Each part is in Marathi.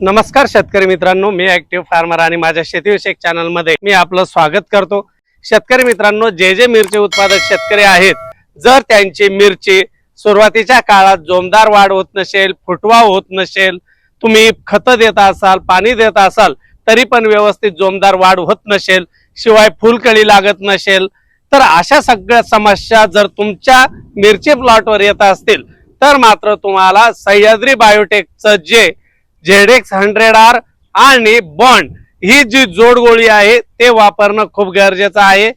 नमस्कार शेतकरी मित्रांनो मी ऍक्टिव्ह फार्मर आणि माझ्या शेतीविषयक चॅनलमध्ये मी आपलं स्वागत करतो. शेतकरी मित्रांनो जे जे मिरची उत्पादक शेतकरी आहेत जर त्यांची मिरची सुरुवातीच्या काळात जोमदार वाढ होत नसेल फुटवा होत नसेल तुम्ही खतं देत असाल पाणी देत असाल तरी पण व्यवस्थित जोमदार वाढ होत नसेल शिवाय फुलकळी लागत नसेल तर अशा सगळ्या समस्या जर तुमच्या मिरची प्लॉटवर येत असतील तर मात्र तुम्हाला सह्याद्री बायोटेकचं जे झेडेक्स हंड्रेड आर आणि बॉन्ड ही जी जोडगोळी आहे ते वापरणं खूप गरजेचं आहे.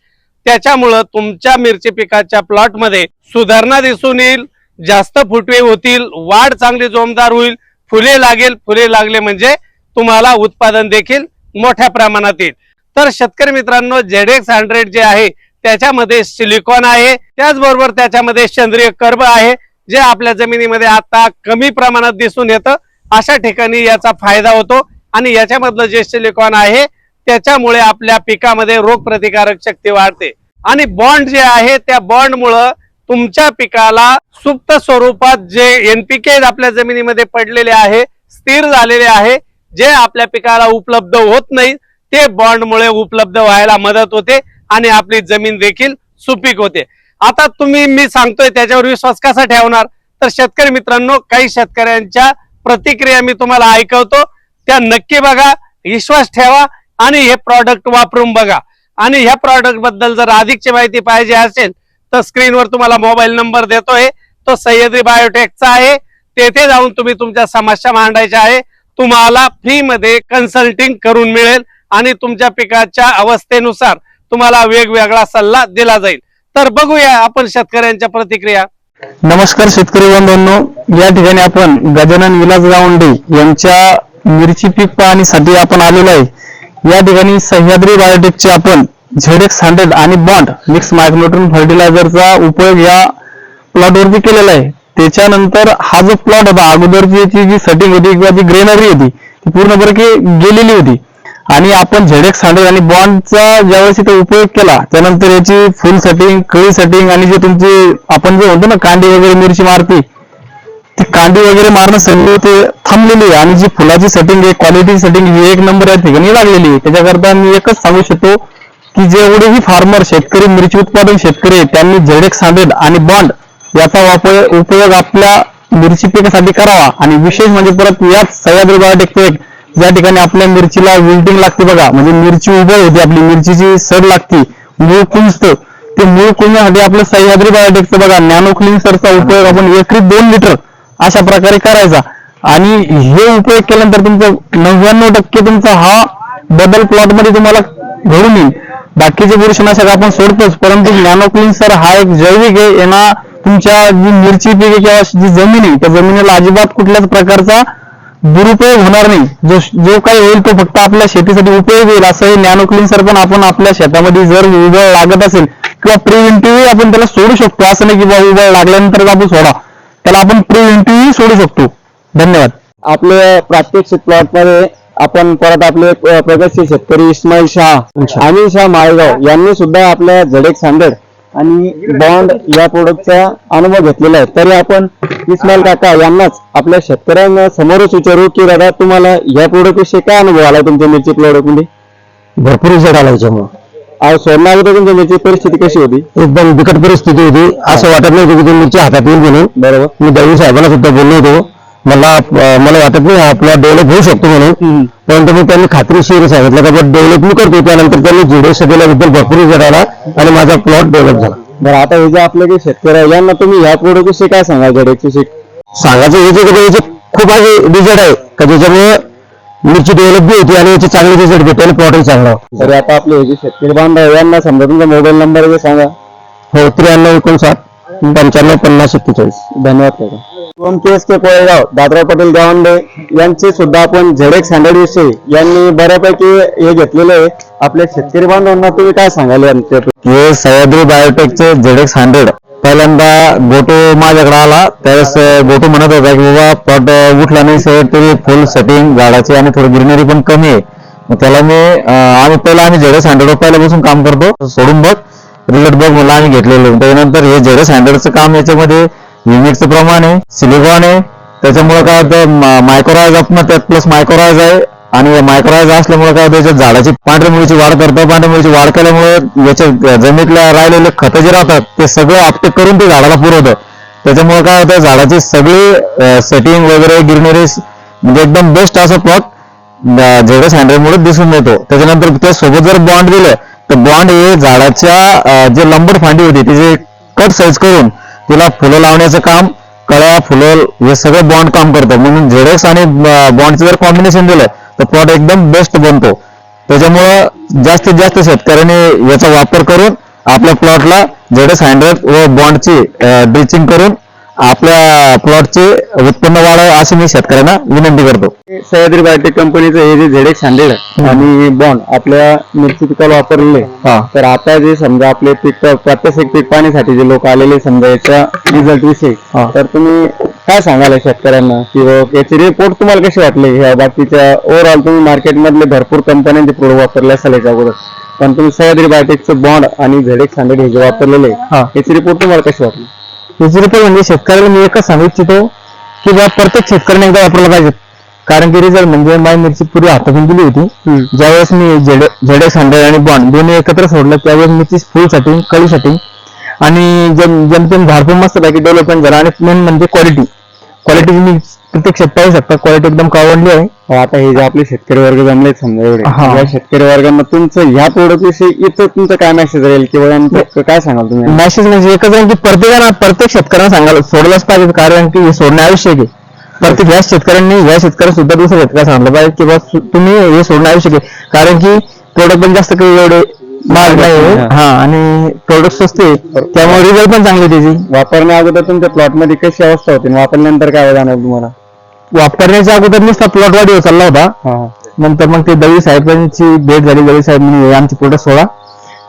त्याच्यामुळं तुमच्या मिरची पिकाच्या प्लॉटमध्ये सुधारणा दिसून येईल जास्त फुटवे होतील वाढ चांगली जोमदार होईल फुले लागेल फुले लागले म्हणजे तुम्हाला उत्पादन देखील मोठ्या प्रमाणात येईल. तर शेतकरी मित्रांनो झेडेक्स हंड्रेड जे आहे त्याच्यामध्ये सिलिकॉन आहे त्याचबरोबर त्याच्यामध्ये सेंद्रिय कर्ब आहे जे आपल्या जमिनीमध्ये आता कमी प्रमाणात दिसून येतं. अशा ठिकाणी याचा फायदा होतो. आणि याच्यामधलं जे सिलिकॉन आहे त्याच्यामुळे आपल्या पिकामध्ये रोगप्रतिकारक शक्ती वाढते. आणि बॉन्ड जे आहे त्या बॉन्डमुळं तुमच्या पिकाला सुप्त स्वरूपात जे एनपीके आपल्या जमिनीमध्ये पडलेले आहे स्थिर झालेले आहे जे आपल्या पिकाला उपलब्ध होत नाही ते बॉन्डमुळे उपलब्ध व्हायला मदत होते आणि आपली जमीन देखील सुपीक होते. आता तुम्ही मी सांगतोय त्याच्यावर विश्वास कसा ठेवणार? तर शेतकरी मित्रांनो काही शेतकऱ्यांच्या प्रतिक्रिया मी तुम्हाला ऐकवतो. त्या नक्की बघा विश्वास ठेवा आणि हे प्रॉडक्ट वापरून बघा. आणि ह्या प्रॉडक्टबद्दल जर अधिकची माहिती पाहिजे असेल तर स्क्रीनवर तुम्हाला मोबाईल नंबर देतोय. तो सह्याद्री बायोटेकचा आहे. तेथे जाऊन तुम्ही तुमच्या समस्या मांडायच्या आहे. तुम्हाला फ्रीमध्ये कन्सल्टिंग करून मिळेल आणि तुमच्या पिकाच्या अवस्थेनुसार तुम्हाला वेगवेगळा सल्ला दिला जाईल. तर बघूया आपण शेतकऱ्यांच्या प्रतिक्रिया. नमस्कार शेतकरी बंधूंनो. या ठिकाणी आपण गजानन विलास गावंडे यांच्या मिरची पीक पाहणीसाठी आपण आलेलो आहे. या ठिकाणी सह्याद्री बायोटेकचे आपण झेडेक्स हंड्रेड आणि बॉन्ड मिक्स मायक्रोट्रोन फर्टिलायझरचा उपयोग या प्लॉटवरती केलेला आहे. त्याच्यानंतर हा जो प्लॉट होता अगोदरची जी सेटिंग होती किंवा जी ग्रेनरी होती ती पूर्णपणे गेलेली होती. आणि आपण झेडेक्स हंड्रेड आणि बॉन्डचा ज्यावेळेस इथे उपयोग केला त्यानंतर याची फुल सेटिंग कळी सेटिंग आणि जे तुमची आपण जे म्हणतो ना कांडी वगैरे मिरची मारती ती कांडी वगैरे मारणं सगळी ते थांबलेली आहे. आणि जी फुलाची सेटिंग आहे क्वालिटी सेटिंग ही एक नंबर या ठिकाणी लागलेली आहे. त्याच्याकरता मी एकच सांगू शकतो की जेवढेही फार्मर शेतकरी मिरची उत्पादन शेतकरी त्यांनी झेडेक्स हंड्रेड आणि बॉन्ड याचा वापर उपयोग आपल्या मिरची पिकासाठी करावा. आणि विशेष म्हणजे परत याच सह्याद्री पेट या ज्या ठिकाणी आपल्या मिरचीला विल्टिंग लागते बघा. म्हणजे मिरची उभं होती आपली. मिरचीची सड लागती. मूळ कुंजतं. ते मूळ कुंजण्यासाठी आपलं सह्याद्री बायोटेकचं बघा. नॅनो क्लिन्सरचा उपयोग आपण एकरी दोन लिटर अशा प्रकारे करायचा. आणि हे उपयोग केल्यानंतर तुमचं नव्याण्णव टक्के तुमचा हा बदल प्लॉटमध्ये तुम्हाला घडून येईल. बाकीचे बुरशीनाशक आपण सोडतोच. परंतु नॅनो क्लिन्सर हा एक जैविक आहे. यांना तुमच्या जी मिरची पिके किंवा जी जमीन आहे त्या जमिनीला अजिबात कुठल्याच प्रकारचा दुरुपयोग होणार नाही. जो जो काही होईल तो फक्त आपल्या शेतीसाठी उपयोग होईल असं हे नॅनो क्लिन्सर पण आपण आपल्या शेतामध्ये जर उबळ लागत असेल किंवा प्रिव्हेंटिव्ह आपण त्याला सोडू शकतो. असं नाही की बाबा उबळ लागल्यानंतरच आपण सोडा. त्याला आपण प्रिव्हेंटिव्ह सोडू शकतो. धन्यवाद. आपले प्रात्यक्षिक प्लॉटमध्ये आपण परत आपले प्रगतशील शेतकरी इस्माईल शाह अनिल शाह माळगाव यांनी सुद्धा आपल्या झडेक्स हंड्रेड आणि बॉन्ड या प्रोडक्टचा अनुभव घेतलेला आहे. तरी आपण इस्माईल काका यांनाच आपल्या शेतकऱ्यांना समोरच विचारू की दादा तुम्हाला या प्रोडक्ट विषयी काय अनुभव आला तुमच्या मिरची प्रोडक्टमध्ये? भरपूर रिझल्ट आला याच्यामुळे. आज सोडण्या अगोदर तुमच्या मिरची परिस्थिती कशी होती? एकदम बिकट परिस्थिती होती. असं वाटत नव्हतं की मिरची हातात येईल म्हणून. बरोबर. मी दळवी साहेबांना सुद्धा बोललो होतो. मला मला वाटत नाही आपला डेव्हलप होऊ शकतो म्हणून. परंतु मग त्यांनी खात्रीशीर सांगितलं का डेव्हलप मी करतो त्यानंतर त्यांनी झुडे दिल्याबद्दल भरपूर रिझल्ट आला आणि माझा प्लॉट डेव्हलप झाला. बरं आता हे जे आपले जे शेतकरी आहे यांना तुम्ही ह्या प्रोडक्ट विषयी काय झडेक्स विषयी? सांगायचं हे जे याचे खूप असे रिझल्ट आहे का ज्याच्यामुळे मिरची डेव्हलप बी होती आणि याचे चांगले रिझल्ट भेटले आणि प्लॉटही चांगला. तरी आता आपले हे जे शेतकरी बांधव यांना समजा तुमचा मोबाईल नंबर सांगा. हो त्र्याण्णव एकोणसाठ पंच्याण्णव पन्नास सत्तेचाळीस. धन्यवाद काका के कोळेगाव दादराव पटेल गावंडे यांचे सुद्धा आपण झेडेक्स हंड्रेड विषयी यांनी बऱ्यापैकी हे घेतलेले आहे. आपल्या शेतकरी बांधवांना तुम्ही काय सांगाल हे सह्याद्री बायोटेकचे झेडेक्स हंड्रेड पहिल्यांदा गोटो माझ्याकडे आला. त्यावेळेस गोटो म्हणत होता की बाबा प्लॉट उठला नाही तरी फुल सेटिंग झाडाची आणि थोडी ग्रीनरी पण कमी आहे. मग त्याला मी आम्ही पहिला आम्ही झेडेक्स हंड्रेड पहिल्यापासून काम करतो. सोडून बघ. रिलेट बघ मला आम्ही घेतलेलो. त्याच्यानंतर हे झेडेक्स हंड्रेडचं काम याच्यामध्ये युनिटचं प्रमाण आहे. सिलिकॉन आहे त्याच्यामुळे काय होतं मायक्रोरायज आपण त्यात प्लस मायक्रोरायज आहे. आणि मायक्रोरायज असल्यामुळे काय होतं याच्यात झाडाची पांढऱ्या मुळीची वाढ करतं. पांढऱ्या मुळीची वाढ केल्यामुळे याच्या जमिनीतल्या राहिलेले खतं जे राहतात ते सगळं आपटे करून ते झाडाला पुरवतं. त्याच्यामुळे काय होतं झाडाची सगळी सेटिंग वगैरे ग्रीनरी म्हणजे एकदम बेस्ट असं प्लॉट झेडस हँड्रेडमुळे दिसून येतो. त्याच्यानंतर त्या सोबत जर बॉन्ड दिलं तर बॉन्ड हे झाडाच्या जे लंबड फांडी होती तिचे कट साईज करून तिला फुलं लावण्याचं काम कळ्या फुलं हे सगळं बॉन्ड काम करतं. म्हणून झेडेक्स आणि बॉन्डचं जर कॉम्बिनेशन दिलं तर प्लॉट एकदम बेस्ट बनतो. त्याच्यामुळं जास्तीत जास्त शेतकऱ्यांनी याचा वापर करून आपल्या प्लॉटला झेडेक्स हँड्रेड व बॉन्डची ड्रिचिंग करून आपल्या प्लॉटचे उत्पन्न वाढावं अशी मी शेतकऱ्यांना विनंती करतो सह्याद्री बायोटेक कंपनीचं हे जे झेड एक्स हंड्रेड आणि बॉन्ड आपल्या मिरची पिकाला वापरलेले हा. तर आता जे समजा आपले पीक प्रात्यक्षिक पीक पाहण्यासाठी जे लोक आलेले समजा याच्या रिझल्ट विषयी हा. तर तुम्ही काय सांगाल शेतकऱ्यांना किंवा याचे रिपोर्ट तुम्हाला कसे वाटले ह्या बाकीच्या ओव्हरऑल तुम्ही मार्केटमधले भरपूर कंपन्यांचे प्रोडक्ट वापरले असेल याच्या अगोदर पण तुम्ही सह्याद्री बायोटेकचं बॉन्ड आणि झेड एक्स हंड्रेड हे जे वापरलेले. याचे रिपोर्ट तुम्हाला कसे वाटले याची रिपोर्ट म्हणजे शेतकऱ्याला मी एकच सांगू इच्छितो की बा प्रत्येक शेतकऱ्याने एकदा वापरलं पाहिजे. कारण की रिझल्ट म्हणजे माय मिरची पूर्वी हातातून दिली होती. ज्यावेळेस मी झेड हंड्रेड आणि बॉन्ड दोन्ही एकत्र सोडलं त्यावेळेस मिरची फुल सेटिंग कळी सेटिंग आणि जम जेमतेम झाड पण मस्त पैकी डेव्हलपमेंट झाला. आणि मेन म्हणजे क्वालिटी क्वालिटी मी प्रत्यक्षात पाहू शकता. क्वालिटी एकदम कावडली आहे. आता हे जे आपले शेतकरी वर्ग जमलेत समजा एवढे. हा. या शेतकरी वर्गांना तुमचं ह्या प्रोडक्ट विषयी इथं तुमचं काय मेसेज राहील किंवा काय सांगाल तुम्ही? मेसेज म्हणजे एकच आहे की प्रत्येकानं प्रत्येक शेतकऱ्यांना सांगायला सोडलंच पाहिजे कारण की हे सोडणं आवश्यक आहे. प्रत्येक ह्या शेतकऱ्यांनी ह्या शेतकऱ्यांना सुद्धा दुसऱ्या शेतकऱ्याला सांगितलं पाहिजे की बा सु- तुम्ही हे सोडणं आवश्यक आहे. कारण की प्रोडक्ट पण जास्त काही एवढे महाग नाही आहे. हा. हा आणि प्रोडक्ट स्वस्त आहे. त्यामुळे रिझल्ट पण चांगले त्याची. वापरण्या अगोदर तुमच्या प्लॉटमध्ये कशी अवस्था होती आणि वापरल्यानंतर काय जाणार तुम्हाला? वापरण्याच्या अगोदर नुसता प्लॉट वाढीवर चालला होता. नंतर मग ते दळवी साहेबांची भेट झाली. दळवी साहेब म्हणे हे आमचे प्रोडक्ट सोडा.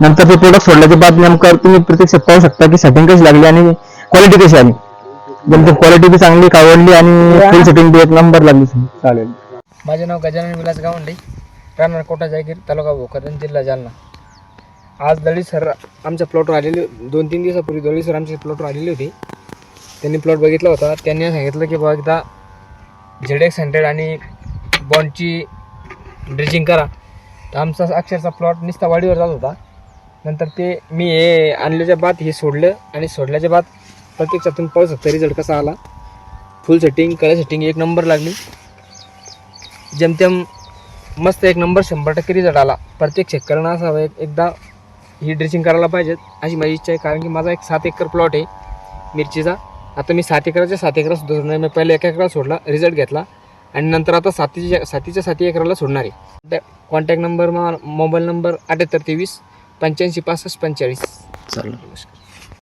नंतर ते प्रोडक्ट सोडल्याच्या बाद नेमकं तुम्ही प्रत्यक्षात पाहू शकता की सेटिंग कशी लागली आणि क्वालिटी कशी आली. नंतर क्वालिटी बी चांगली कावडली आणि फुल सेटिंग बी एक नंबर लागली. चालेल. माझे नाव गजानन विलास गावंडे. राहणार कोटा जायगीर तालुका भोकरदन जिल्हा जालना. आज दळी सर आमच्या प्लॉटवर आलेले दोन तीन दिवसापूर्वी दळी सर आमच्या प्लॉटवर आलेले होते. त्यांनी प्लॉट बघितला होता. त्यांनी सांगितलं की बाबा एकदा झेड एक्स हंड्रेड आणि बॉन्डची ड्रेचिंग करा. तर आमचा अक्षरचा प्लॉट निस्ता वाडीवर जात होता. नंतर ते मी हे आणल्याच्या बाद हे सोडलं आणि सोडल्याच्या बाद प्रत्यक्षात तुम्ही पाहू शकता रिझल्ट कसा आला? फुल सेटिंग कलर सेटिंग एक नंबर लागली. जेमतेम मस्त एक नंबर शंभर टक्के रिझल्ट आला. प्रत्येक शेतकऱ्यांना असावं एक एकदा ही ड्रेसिंग करायला पाहिजेत. अशी माझी इच्छा आहे कारण की माझा एक सात एकर प्लॉट आहे मिरचीचा. आता मी सात एकराच्या सात एकरा सुद्धा सोडणार मी पहिले एका एकरा सोडला रिझल्ट घेतला. आणि नंतर आता सातीच्या सातीच्या साती एकराला सोडणार आहे. कॉन्टॅक्ट नंबर मोबाईल नंबर अठ्याहत्तर तेवीस पंच्याऐंशी पासष्ट पंचेचाळीस. चालेल. नमस्कार.